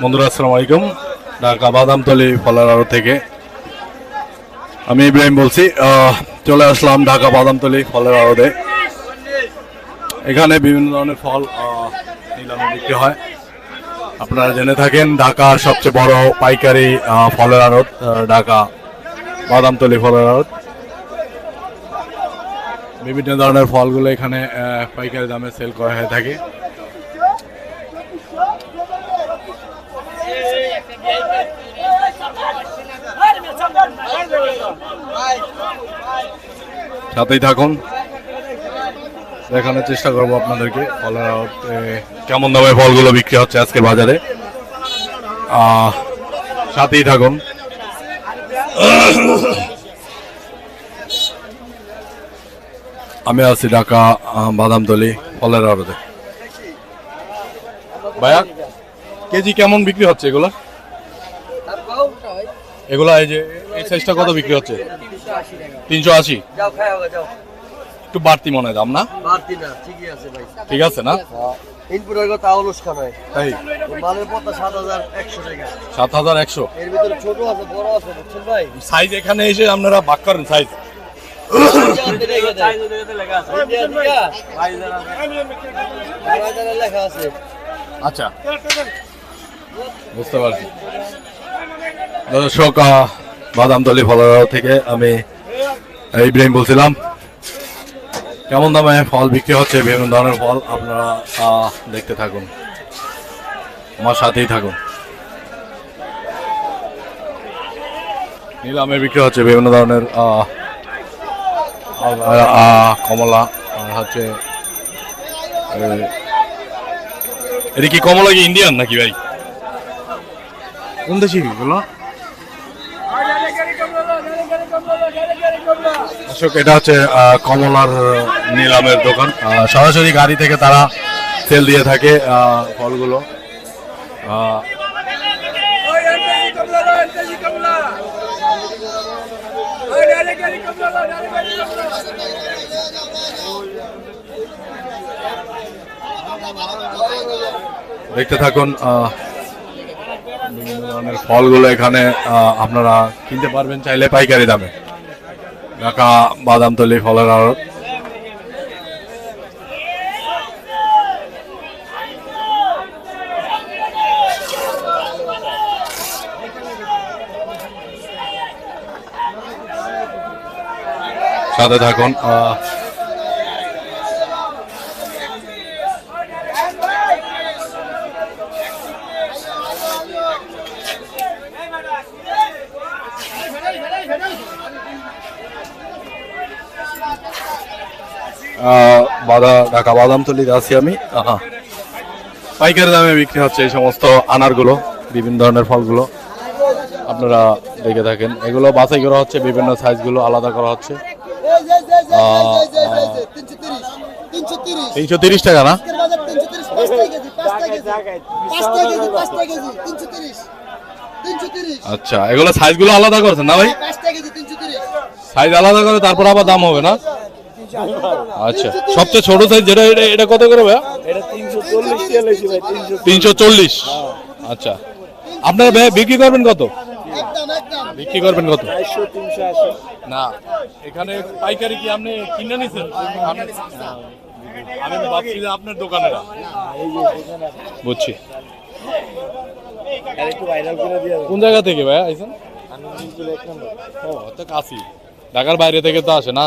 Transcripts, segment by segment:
বন্ধুরা, আসসালামু আলাইকুম। ঢাকা বাদামতলি ফলের আড়ত থেকে। আমি ইব্রাহিম বলছি চলে আসলাম ঢাকা বাদামতলি ফলের আড়তে। এখানে বিভিন্ন ধরনের ফল নিলামে বিক্রি হয়। আপনারা জেনে থাকেন, ঢাকার সবচেয়ে বড় পাইকারি ফলের আড়ত ঢাকা বাদামতলি ফলের আড়ত। বিভিন্ন ধরনের ফলগুলো এখানে পাইকারি দামে সেল করা হয়ে থাকে। সাথেই থাকুন। দেখানোর চেষ্টা করব আপনাদেরকে। ফলের কেমন দামে ফলগুলো বিক্রি হচ্ছে আজকে বাজারে। সাথেই থাকুন। আমি আছি ঢাকা বাদামতলি ফলের আড়তে ভাইয়া, কেজি কেমন বিক্রি হচ্ছে এগুলো? এগুলা এই যে এই সাইজটা কত বিক্রি হচ্ছে? তিনশো আশি। একটু বাড়তি মনে হয় দাম না? বাড়তি না ঠিকই আছে ভাই। ঠিক আছে না? ইনপুটের কথা আউলস খানায়। তাই? মালের পথা সাত হাজার একশো টাকা। সাত হাজার একশো। এর ভিতরে ছোট আছে বড় আছে বুঝছেন ভাই? সাইজ এখানে এসে আপনারা বাক করেন সাইজ। আচ্ছা। বুঝতে পারছি। দর্শক আহ, বাদামতলি ফলার থেকে আমি ইব্রাহিম বলছিলাম কেমন দামে ফল বিক্রি হচ্ছে বিভিন্ন ধরনের ফল আপনারা দেখতে থাকুন আমার সাথেই থাকুন নিলামে বিক্রি হচ্ছে বিভিন্ন ধরনের কমলা হচ্ছে এটা কি কমলা কি ইন্ডিয়ান নাকি ভাই কোন দেশি দর্শক, এটা হচ্ছে কমলার নিলামের দোকান। সরাসরি গাড়ি থেকে তারা সেল দিয়ে থাকে ফলগুলো। দেখতে থাকুন বিভিন্ন ধরনের ফলগুলো এখানে আপনারা কিনতে পারবেন চাইলে পাইকারি দামে। ঢাকা বাদাম বাদামতলি ফলের আড়ত। সাথে থাকুন বাদা ঢাকা বাদামতলিতে আছি আমি। পাইকারি দামে বিক্রি হচ্ছে এই সমস্ত আনারগুলো বিভিন্ন ধরনের ফলগুলো। আপনারা দেখে থাকেন। এগুলো বাছাই করা হচ্ছে বিভিন্ন সাইজগুলো আলাদা করা হচ্ছে। তিনশো তিরিশ। টাকা না? আচ্ছা এগুলো সাইজগুলো আলাদা করছেন না ভাই? সাইজ আলাদা করে তারপর আবার দাম হবে না? আচ্ছা সবচেয়ে ছোট সাইজ যেটা এটা এটা কত করে ভাইয়া? তিনশো চল্লিশ আচ্ছা। আপনারা ভাই বিক্রি করবেন কত? বিক্রি করবেন কত? না এখানে পাইকারি কি আপনি কিনে নিছেন? আমি ভাবছি যে আপনার দোকানেরা বুঝছি। কোন জায়গা থেকে ভাইয়া কাছি ঢাকার বাইরে থেকে তো আসে না?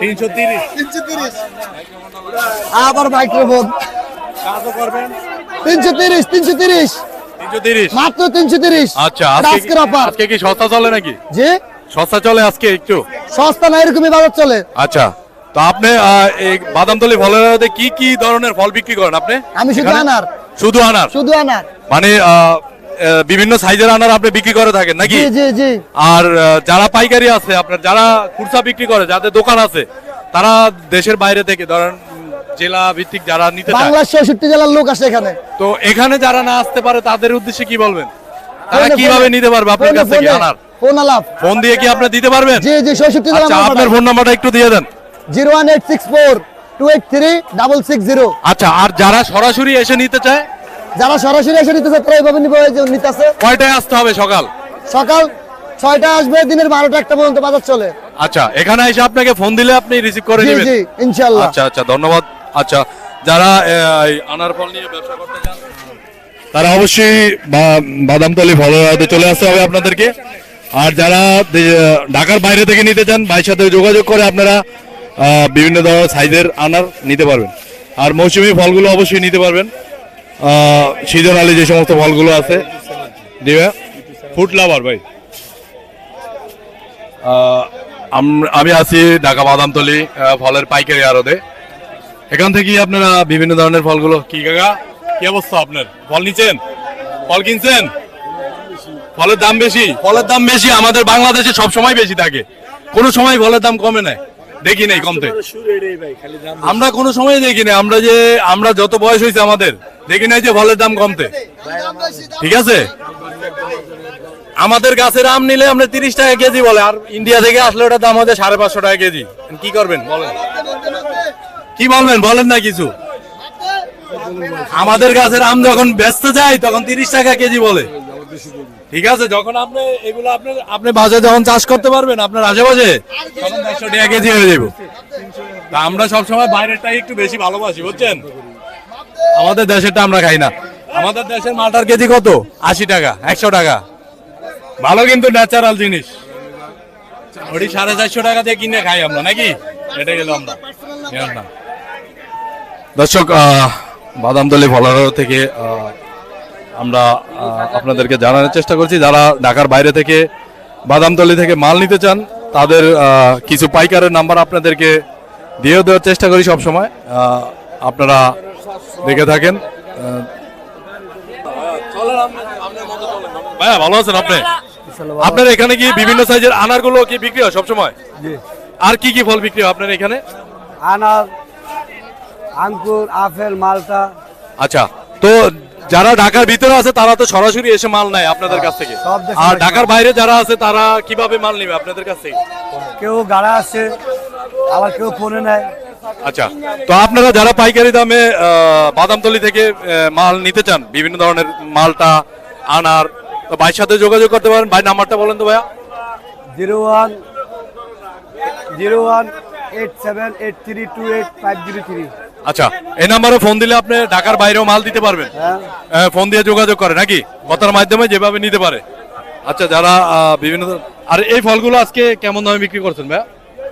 তিনশো তিরিশ। আবার মাইক্রোফোন কত করবেন। তিনশো তিরিশ তিনশো তিরিশ। তিনশো তিরিশ। মাত্র তিনশো তিরিশ। আচ্ছা আজকের অফার আজকে কি সস্তা চলে নাকি? যে সস্তা চলে আজকে একটু? সস্তা না এরকমই বাজার চলে। আচ্ছা তো আপনি আহ, এই বাদামতলি ফলের কি কি ধরনের ফল বিক্রি করেন আপনি? আমি শুধু আনার। শুধু আনার? শুধু আনার। মানে বিভিন্ন সাইজের আনার আপনি বিক্রি করে থাকেন নাকি? জি জি জি। আর যারা পাইকারি আছে আপনার যারা খুচরা বিক্রি করে যাদের দোকান আছে তারা দেশের বাইরে থেকে ধরেন জেলা ভিত্তিক যারা নিতে চায়। বাংলার চৌষট্টি জেলার লোক আসে এখানে। তো এখানে যারা না আসতে পারে তাদের উদ্দেশ্যে কি বলবেন? তারা কীভাবে নিতে পারবে আপনার কাছ থেকে আনার? ফোন আলাপ। ফোন দিয়ে কি আপনি দিতে পারবেন? জি জি চৌষট্টি জেলা আচ্ছা আপনার ফোন নাম্বারটা একটু দিয়ে দেন। Zero one eight six four two eight three double six zero. আচ্ছা আর যারা সরাসরি এসে নিতে চায় যারা সরাসরি এসে নিতেছে তারা এইভাবে নিবে যে নিতেছে। কয়টায় আসতে হবে সকাল? সকাল ছয়টা আসবে দিনের বারোটা একটা পর্যন্ত বাজার চলে। আচ্ছা এখানে এসে আপনাকে ফোন দিলে আপনি রিসিভ করে নেবেন। জি ইনশাল্লাহ। আচ্ছা আচ্ছা ধন্যবাদ। আচ্ছা যারা আনার ফল নিয়ে ব্যবসা করতে চান তারা অবশ্যই বাদামতলি ফলের হাতে চলে আসতে হবে আপনাদেরকে। আর যারা ঢাকার বাইরে থেকে নিতে চান ভাইয়ের সাথে যোগাযোগ করে আপনারা বিভিন্ন ধরনের সাইজের আনার নিতে পারবেন। আর মৌসুমী ফলগুলো অবশ্যই নিতে পারবেন। সিজনালি যে সমস্ত ফলগুলো আছে, দিবে। ফুড লাভার ভাই। আমি আছি ঢাকা বাদামতলি ফলের পাইকারি আরদে এখান থেকে আপনারা বিভিন্ন ধরনের ফলগুলো কি কাকা? কি অবস্থা আপনার? ফল নিচ্ছেন? ফল কিনছেন? ফলের দাম বেশি? ফলের দাম বেশি আমাদের বাংলাদেশে সব সময় বেশি থাকে। কোনো সময় ফলের দাম কমে নাই। দেখি নাই কমতে। আমরা কোনো সময় দেখি নাই আমরা যে আমরা যত বয়স হয়েছে আমাদের দেখি নাই যে ফলের দাম কমতে। ঠিক আছে? আমাদের গাছের আম নিলে আমরা তিরিশ টাকা কেজি বলে আর ইন্ডিয়া থেকে আসলে ওটার দাম হচ্ছে সাড়ে পাঁচশো টাকা কেজি। কি করবেন বলেন। কি বলবেন বলেন না কিছু। আমাদের গাছের আম যখন ব্যস্ত যায় তখন তিরিশ টাকা কেজি বলে। ঠিক আছে যখন আপনি এগুলো আপনি আপনি বাজারে যখন চাষ করতে পারবেন আপনার আশেপাশে তখন দেড়শো টাকা কেজি হয়ে যাবে। তা আমরা সবসময় বাইরেরটাই একটু বেশি ভালোবাসি বুঝছেন? আমাদের দেশেরটা আমরা খাই না। আমাদের দেশের মালটার কেজি কত? আশি টাকা একশো টাকা। ভালো কিন্তু ন্যাচারাল জিনিস। ওটি সাড়ে চারশো টাকা দিয়ে কিনে খাই আমরা নাকি? এটা গেল আমরা। দর্শক আহ, বাদামতলি ফলার থেকে আমরা আপনাদেরকে জানানোর চেষ্টা করছি। যারা ঢাকার বাইরে থেকে বাদামতলি থেকে মাল নিতে চান তাদের কিছু পাইকারের নাম্বার আপনাদেরকে দিয়েও দেওয়ার চেষ্টা করি সব সময় আপনারা দেখে থাকেন। ভাইয়া ভালো আছেন আপনি? আপনার এখানে কি বিভিন্ন সাইজের আনারগুলো কি বিক্রি হয় সবসময়? আর কি কি ফল বিক্রি হয় আপনার এখানে? আনার আঙ্কুর আপেল মালটা। আচ্ছা তো যারা ঢাকার ভিতরে আছে তারা তো সরাসরি এসে মাল নেয় আপনাদের কাছ থেকে। আর ঢাকার বাইরে যারা আছে তারা কীভাবে মাল নেবে আপনাদের কাছ থেকে? কেউ গাড়া আছে আবার কেউ ফোনে নেয়। আচ্ছা তো আপনারা যারা পাইকারি দামে বাদামতলি থেকে মাল নিতে চান বিভিন্ন ধরনের মালটা আনার তো ভাইয়ের সাথে যোগাযোগ করতে পারেন। ভাই নাম্বারটা বলেন তো ভাইয়া। Zero one zero one eight seven eight three two eight five zero three. আচ্ছা এই নাম্বারে ফোন দিলে আপনি ঢাকার বাইরেও মাল দিতে পারবেন। হ্যাঁ। ফোন দিয়ে যোগাযোগ করে নাকি? কথার মাধ্যমে যেভাবে নিতে পারে। আচ্ছা যারা বিভিন্ন আর এই ফলগুলো আজকে কেমন দামে বিক্রি করছেন ভাইয়া?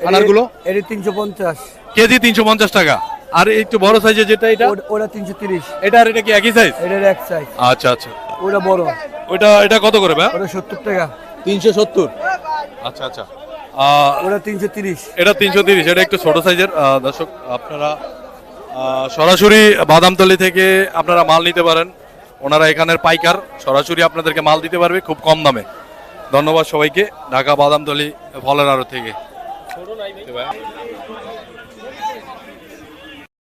আনারগুলো? এটি তিনশো পঞ্চাশ। কেজি তিনশো পঞ্চাশ টাকা। আর একটু বড় সাইজের যেটা এটা? ওটা তিনশো তিরিশ। এটা আর এটা কি একই সাইজ এটার এক সাইজ আচ্ছা আচ্ছা। ওটা বড়। ওইটা এটা কত করে ভাইয়া? ওটা সত্তর টাকা। তিনশো সত্তর। আচ্ছা আচ্ছা। আহ, ওটা তিনশো তিরিশ। এটা তিনশো তিরিশ এটা একটু ছোট সাইজের দর্শক আপনারা সরাসরি বাদামতলি থেকে আপনারা মাল নিতে পারেন। ওনারা এখানের পাইকার, সরাসরি আপনাদেরকে মাল দিতে পারবে খুব কম দামে। ধন্যবাদ সবাইকে, ঢাকা বাদামতলি ফলের আরও থেকে।